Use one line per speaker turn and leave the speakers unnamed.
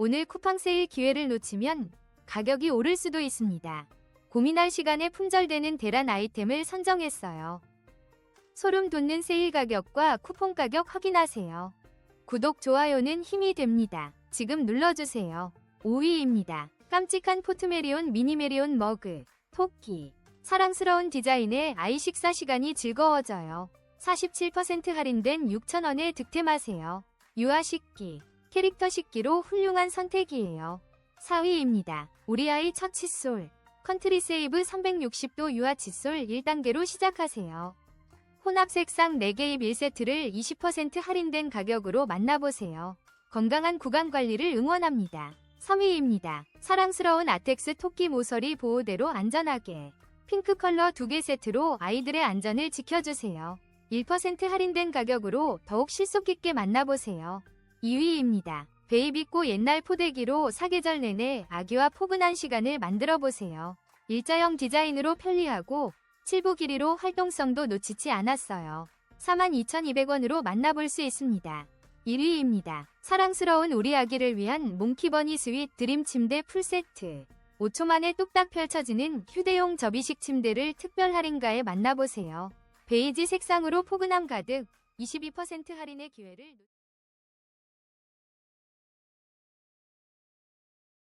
오늘 쿠팡 세일 기회를 놓치면 가격이 오를 수도 있습니다. 고민할 시간에 품절되는 대란 아이템을 선정했어요. 소름 돋는 세일 가격과 쿠폰 가격 확인하세요. 구독, 좋아요는 힘이 됩니다. 지금 눌러주세요. 5위입니다. 깜찍한 포트메리온 미니메리온 머그, 토끼. 사랑스러운 디자인에 아이 식사 시간이 즐거워져요. 47% 할인된 6,000원에 득템하세요. 유아 식기, 캐릭터 식기로 훌륭한 선택이에요. 4위입니다. 우리 아이 첫 칫솔. 컨트리 세이브 360도 유아 칫솔 1단계로 시작하세요. 혼합 색상 4개의 1세트를 20% 할인된 가격으로 만나보세요. 건강한 구강 관리를 응원합니다. 3위입니다. 사랑스러운 아텍스 토끼 모서리 보호대로 안전하게. 핑크 컬러 2개 세트로 아이들의 안전을 지켜주세요. 1% 할인된 가격으로 더욱 실속 깊게 만나보세요. 2위입니다. 베이비꼬 옛날 포대기로 사계절 내내 아기와 포근한 시간을 만들어 보세요. 일자형 디자인으로 편리하고 7부 길이로 활동성도 놓치지 않았어요. 42,200원으로 만나볼 수 있습니다. 1위입니다. 사랑스러운 우리 아기를 위한 몽키버니 스윗 드림 침대 풀세트. 5초 만에 뚝딱 펼쳐지는 휴대용 접이식 침대를 특별 할인가에 만나보세요. 베이지 색상으로 포근함 가득 22% 할인의 기회를 놓-